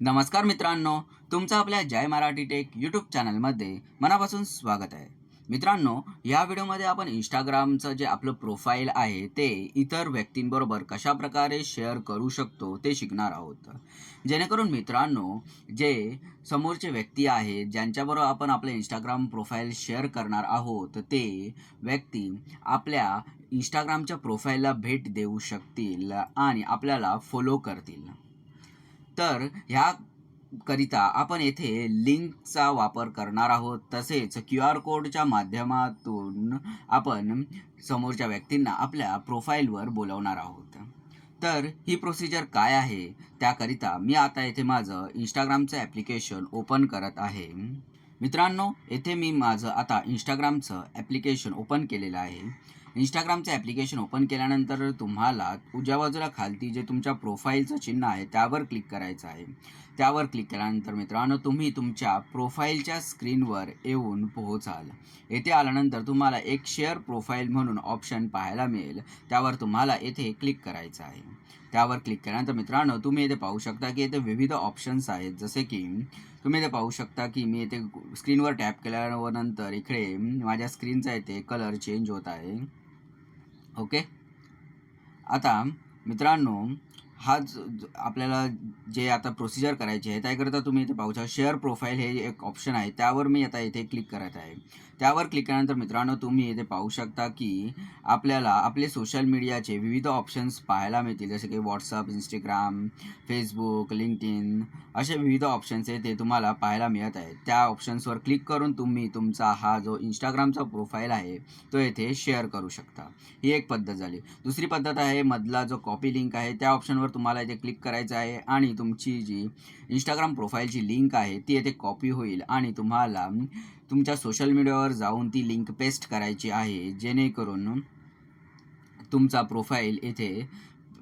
नमस्कार मित्रांनो तुमचं आपल्या जय मराठी टेक यूट्यूब चॅनलमध्ये मनापासून स्वागत आहे. मित्रांनो या व्हिडिओमध्ये आपण इंस्टाग्रामचं जे आपलं प्रोफाईल आहे ते इतर व्यक्तींबरोबर कशा प्रकारे शेअर करू शकतो ते शिकणार आहोत. जेणेकरून मित्रांनो जे समोरचे व्यक्ती आहेत ज्यांच्याबरोबर आपण आपलं इंस्टाग्राम प्रोफाईल शेअर करणार आहोत ते व्यक्ती आपल्या इंस्टाग्रामच्या प्रोफाईलला भेट देऊ शकतील आणि आपल्याला फॉलो करतील. तर ह्या करिता आपण येथे लिंकचा वापर करणार आहोत. तसेच क्यू आर कोडच्या माध्यमातून आपण समोरच्या व्यक्तींना आपल्या प्रोफाईलवर बोलवणार आहोत. तर ही प्रोसिजर काय आहे? त्याकरिता मी आता येथे माझं इंस्टाग्रामचं ॲप्लिकेशन ओपन करत आहे. मित्रांनो येथे मी माझं आता इंस्टाग्रामचं ॲप्लिकेशन ओपन केलेलं आहे. इंस्टाग्रामचं ॲप्लिकेशन ओपन केल्यानंतर तुम्हाला उजव्या बाजूला खालती जे तुमच्या प्रोफाईलचं चिन्ह आहे त्यावर क्लिक करायचं आहे. त्यावर क्लिक केल्यानंतर मित्रांनो तुम्ही तुमच्या प्रोफाईलच्या स्क्रीनवर येऊन पोहोचाल. येथे आल्यानंतर तुम्हाला एक शेअर प्रोफाईल म्हणून ऑप्शन पाहायला मिळेल. त्यावर तुम्हाला येथे क्लिक करायचं आहे. त्यावर क्लिक केल्यानंतर मित्रांनो तुम्ही येथे पाहू शकता की येथे विविध ऑप्शन्स आहेत. जसे की तुम्ही येथे पाहू शकता की मी येथे स्क्रीनवर टॅप केल्यावर नंतर इकडे माझ्या स्क्रीनचा येथे कलर चेंज होत आहे. ओके? आता मित्रांनो हाच आपल्याला जे आता प्रोसिजर करायची आहे त्याकरिता तुम्ही इथे पाहू शकता शेअर प्रोफाईल हे एक ऑप्शन आहे. त्यावर मी आता इथे क्लिक करत आहे. त्यावर क्लिक केल्यानंतर मित्रांनो तुम्ही इथे पाहू शकता की आपल्याला आपले सोशल मीडियाचे विविध ऑप्शन्स पाहायला मिळतील. जसे की व्हॉट्सअप इंस्टाग्राम फेसबुक लिंकडिन इन असे विविध ऑप्शन्स आहे ते तुम्हाला पाहायला मिळत आहेत त्या ऑप्शन्सवर क्लिक करून तुम्ही तुमचा हा जो इंस्टाग्रामचा प्रोफाईल आहे तो येथे शेअर करू शकता. ही एक पद्धत झाली. दुसरी पद्धत आहे मधला जो कॉपी लिंक आहे त्या ऑप्शनवर तुम्हाला इथे क्लिक करायचं आहे आणि तुमची जी इंस्टाग्राम प्रोफाईलची लिंक आहे ती येथे कॉपी होईल आणि तुम्हाला तुमच्या सोशल मीडियावर जाऊन ती लिंक पेस्ट करायची आहे. जेणेकरून तुमचा प्रोफाईल येथे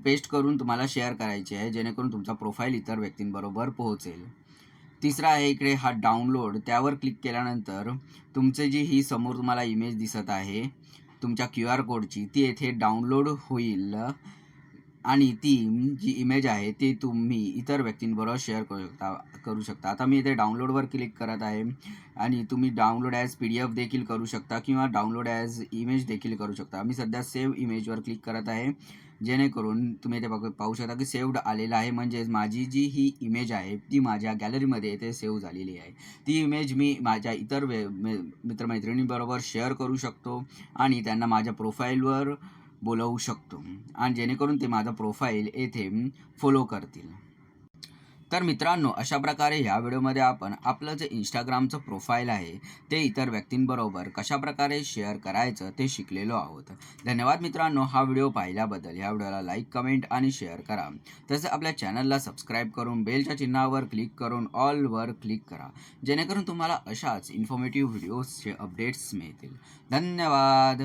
पेस्ट करून तुम्हाला शेअर करायची आहे जेणेकरून तुमचा प्रोफाईल इतर व्यक्तींबरोबर पोहोचेल. तिसरा आहे इकडे हा डाउनलोड त्यावर क्लिक केल्यानंतर तुमचे जी ही समोर तुम्हाला इमेज दिसत आहे तुमच्या क्यू आर कोडची ती येथे डाउनलोड होईल. आणि ती जी इमेज आहे ती तुम्ही इतर व्यक्तींबरोबर शेअर करू शकता करू शकता. आता मी इथे डाउनलोडवर क्लिक करत आहे आणि तुम्ही download as P D F देखील करू शकता किंवा डाउनलोड ॲज इमेज देखील करू शकता. मी सध्या सेव्ह इमेजवर क्लिक करत आहे जेणेकरून तुम्ही इथे बघ पाहू शकता की सेव्ड आलेलं आहे. म्हणजेच माझी जी ही इमेज आहे ती माझ्या गॅलरीमध्ये इथे सेव्ह झालेली आहे. ती इमेज मी माझ्या इतर वे मित्रमैत्रिणींबरोबर शेअर करू शकतो आणि त्यांना माझ्या प्रोफाईलवर बोलवू शकतो. आणि जेणेकरून ते माझं प्रोफाईल येथे फॉलो करतील. तर मित्रांनो अशा प्रकारे ह्या व्हिडिओमध्ये आपण आपलं जे इंस्टाग्रामचं प्रोफाईल आहे ते इतर व्यक्तींबरोबर कशा प्रकारे शेअर करायचं ते शिकलेलो आहोत. धन्यवाद मित्रांनो हा व्हिडिओ पाहिल्याबद्दल. ह्या व्हिडिओला लाईक कमेंट आणि शेअर करा. तसेच आपल्या चॅनलला सबस्क्राईब करून बेलच्या चिन्हावर क्लिक करून ऑलवर क्लिक करा. जेणेकरून तुम्हाला अशाच इन्फॉर्मेटिव्ह व्हिडिओजचे अपडेट्स मिळतील. धन्यवाद!